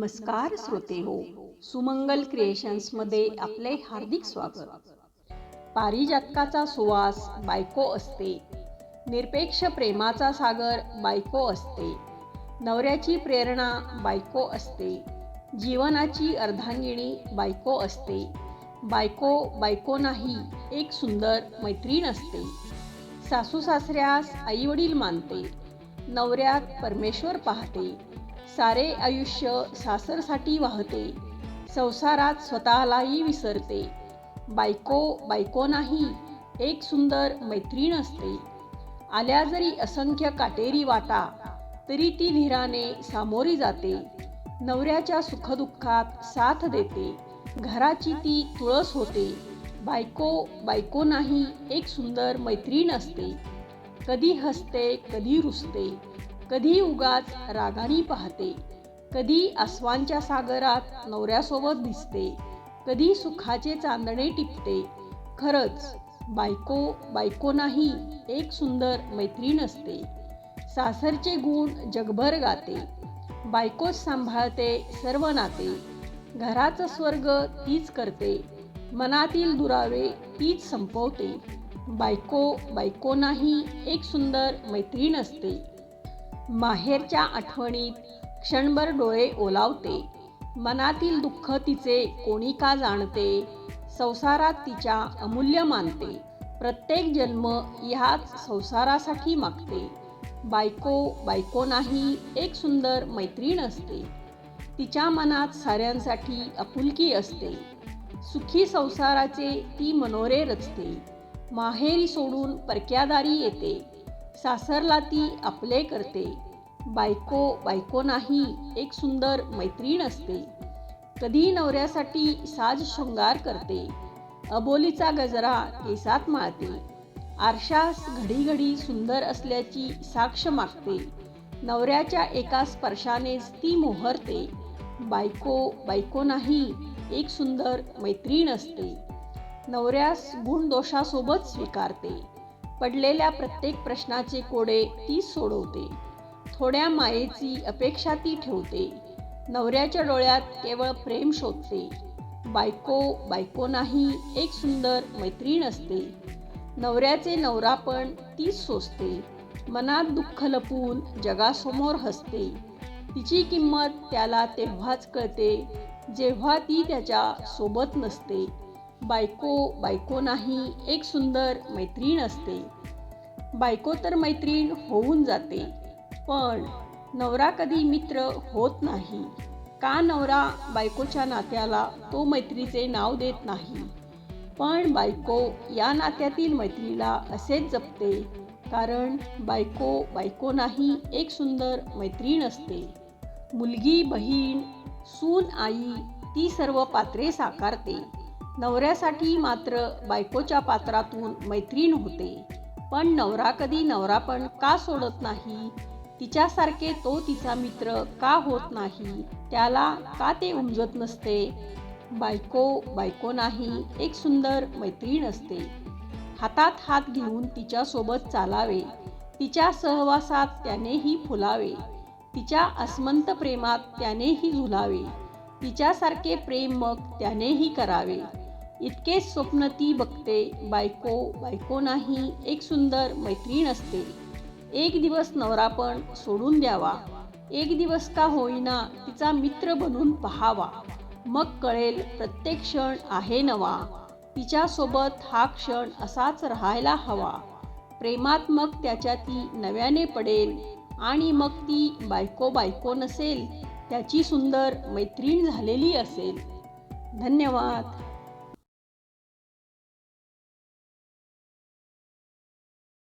नमस्कार श्रोते हो. सुमंगल क्रिएशन्समध्ये आपले हार्दिक स्वागत. पारिजातकाचा सुवास बायको असते. निरपेक्ष प्रेमाचा सागर बायको असते. नवऱ्याची प्रेरणा बायको असते. जीवनाची अर्धांगिणी बायको असते. बायको बायको नाही एक सुंदर मैत्रीण असते. सासू सासऱ्यास आईवडील मानते. नवऱ्यात परमेश्वर पाहते. सारे आयुष्य सासरसाठी वाहते. संसारात स्वतःलाही विसरते. बायको बायको नाही एक सुंदर मैत्रीण असते. आल्या जरी असंख्य काटेरी वाटा तरी ती धीराने सामोरी जाते. नवऱ्याच्या सुखदुःखात साथ देते. घराची ती तुळस होते. बायको बायको नाही एक सुंदर मैत्रीण असते. कधी हसते कधी रुसते. कधी उगाच रागानी पाहते. कधी आसवांच्या सागरात नवऱ्यासोबत दिसते कधी सुखाचे चांदणे टिपते. खरंच बायको बायको नाही एक सुंदर मैत्रीण असते. सासरचे गुण जगभर गाते. बायकोच सांभाळते सर्व नाते. घराचं स्वर्ग तीच करते. मनातील दुरावे तीच संपवते. बायको बायको नाही एक सुंदर मैत्रीण असते. माहेरच्या आठवणीत क्षणभर डोळे ओलावते. मनातील दुःख तिचे कोणी का जाणते? संसारात तिच्या अमूल्य मानते. प्रत्येक जन्म ह्याच संसारासाठी मागते. बायको बायको नाही एक सुंदर मैत्रीण असते. तिच्या मनात साऱ्यांसाठी आपुलकी असते. सुखी संसाराचे ती मनोरे रचते. माहेरी सोडून परक्यादारी येते. सासरला ती आपले करते. बायको बायको नाही एक सुंदर मैत्रीण असते. कधी नवऱ्यासाठी साज शृंगार करते. अबोलीचा गजरा केसात माळते. आरशास घडी घडी सुंदर असल्याची साक्ष मागते. नवऱ्याच्या एका स्पर्शानेच ती मोहरते. बायको बायको नाही एक सुंदर मैत्रीण असते. नवऱ्यास गुणदोषासोबत स्वीकारते. पडलेल्या प्रत्येक प्रश्नाचे कोडे ती सोडवते. थोड्या मायेची अपेक्षा ती ठेवते. नवऱ्याच्या डोळ्यात केवळ प्रेम शोधते. बायको बायको नाही एक सुंदर मैत्रीण असते. नवऱ्याचे नवरापण तीच सोसते. मनात दुःख लपून जगासमोर हसते. तिची किंमत त्याला तेव्हाच कळते जेव्हा ती त्याच्या सोबत नसते. बायको बायको नाही एक सुंदर मैत्रीण असते. बायको तर मैत्रीण होऊन जाते पण नवरा कधी मित्र होत नाही. का नवरा बायकोच्या नात्याला तो मैत्रीचे नाव देत नाही? पण बायको या नात्यातील मैत्रीला असेच जपते कारण बायको बायको नाही एक सुंदर मैत्रीण असते. मुलगी बहीण सून आई ती सर्व पात्रे साकारते. नवऱ्यासाठी मात्र बायकोच्या पात्रातून मैत्रीण होते. पण नवरा कधी नवरापण का सोडत नाही? तिच्यासारखे तो तिचा मित्र का होत नाही? त्याला का ते उमजत नसते? बायको बायको नाही एक सुंदर मैत्रीण असते. हातात हात घेऊन तिच्यासोबत चालावे. तिच्या सहवासात त्यानेही फुलावे. तिच्या अस्मंत प्रेमात त्यानेही झुलावे. तिच्यासारखे प्रेम मग त्यानेही करावे. इतकेच स्वप्न ती बघते. बायको बायको नाही एक सुंदर मैत्रीण असते. एक दिवस नवरा पण सोडून द्यावा. एक दिवस का होईना तिचा मित्र बनून पहावा. मग कळेल प्रत्येक क्षण आहे नवा. तिच्यासोबत हा क्षण असाच राहायला हवा. प्रेमात मग त्याच्या ती नव्याने पडेल आणि मग ती बायको बायको नसेल त्याची सुंदर मैत्रीण झालेली असेल. धन्यवाद.